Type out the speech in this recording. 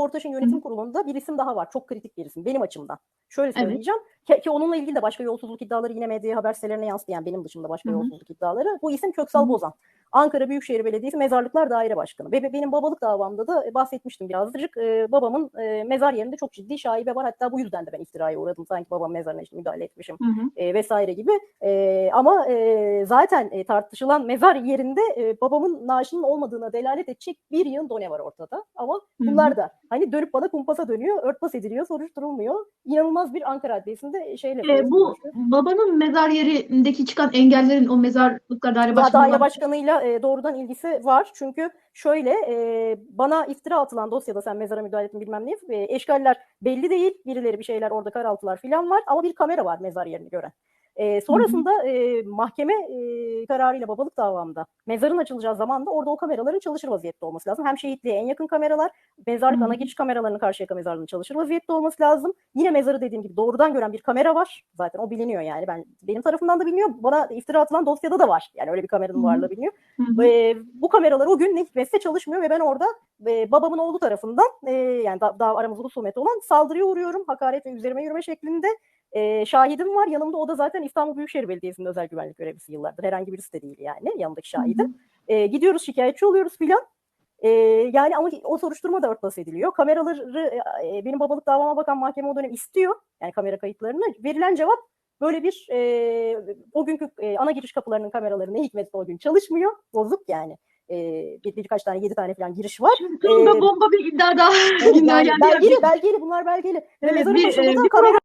Portaş'ın yönetim kurulunda bir isim daha var. Çok kritik bir isim benim açımdan. Şöyle söyleyeceğim. Ki, ki onunla ilgili de başka yolsuzluk iddiaları yine medyaya haber sitelerine yansıyan benim dışımda başka Hı hı. yolsuzluk iddiaları. Bu isim Köksal Hı hı. Bozan. Ankara Büyükşehir Belediyesi Mezarlıklar Daire Başkanı. Ve be- benim babalık davamda da e, bahsetmiştim birazcık. E, babamın e, mezar yerinde çok ciddi şaibe var. Hatta bu yüzden de ben iftiraya uğradım. Sanki babam mezarına işte müdahale etmişim Hı hı. e, vesaire gibi. E, ama e, zaten e, tartışılan mezar yerinde e, babamın naaşının olmadığına delalet edecek bir yığın done var ortada. Ama bunlar da hani dönüp bana kumpasa dönüyor, örtbas ediliyor, soruşturulmuyor. İnanılmaz bir Ankara Adliyesi'nde şeyle E, bu babanın mezar yerindeki çıkan engellerin o mezarlıklar daire başkanı daire olan- e, doğrudan ilgisi var. Çünkü şöyle e, bana iftira atılan dosyada sen mezara müdahale ettin bilmem ne. E, eşgaller belli değil. Birileri bir şeyler orada karaltılar falan var. Ama bir kamera var mezar yerini gören. E, sonrasında e, mahkeme e, kararıyla babalık davamda mezarın açılacağı zaman da orada o kameraların çalışır vaziyette olması lazım. Hem şehitliğe en yakın kameralar, mezarlık Hı hı. ana giriş kameralarının Karşıyaka mezarlığının çalışır vaziyette olması lazım. Yine mezarı dediğim gibi doğrudan gören bir kamera var. Zaten o biliniyor yani. Ben benim tarafımdan da biliniyor. Bana iftira atılan dosyada da var. Yani öyle bir kameranın varlığı biliniyor. Hı hı. E, bu kameralar o gün ne hikmetse çalışmıyor ve ben orada e, babamın oğlu tarafından e, yani da, daha aramızda husumet olan saldırıya uğruyorum. Hakaret ve üzerime yürüme şeklinde. E, şahidim var yanımda o da zaten İstanbul Büyükşehir Belediyesi'nin özel güvenlik görevlisi yıllardır. Herhangi birisi de değil yani yanındaki şahidim. E, gidiyoruz şikayetçi oluyoruz filan. E, yani ama o soruşturma da örtbas ediliyor. Kameraları e, benim babalık davama bakan mahkeme o dönem istiyor. Yani kamera kayıtlarını. Verilen cevap böyle bir e, o günkü e, ana giriş kapılarının kameraları ne hikmetse o gün çalışmıyor. Bozuk yani. E, bir, birkaç tane yedi tane falan giriş var. Sonunda Ee, bomba bir iddia daha yani belgeli, belgeli bunlar belgeli. Ve Evet, mezarın bir, da bir kamera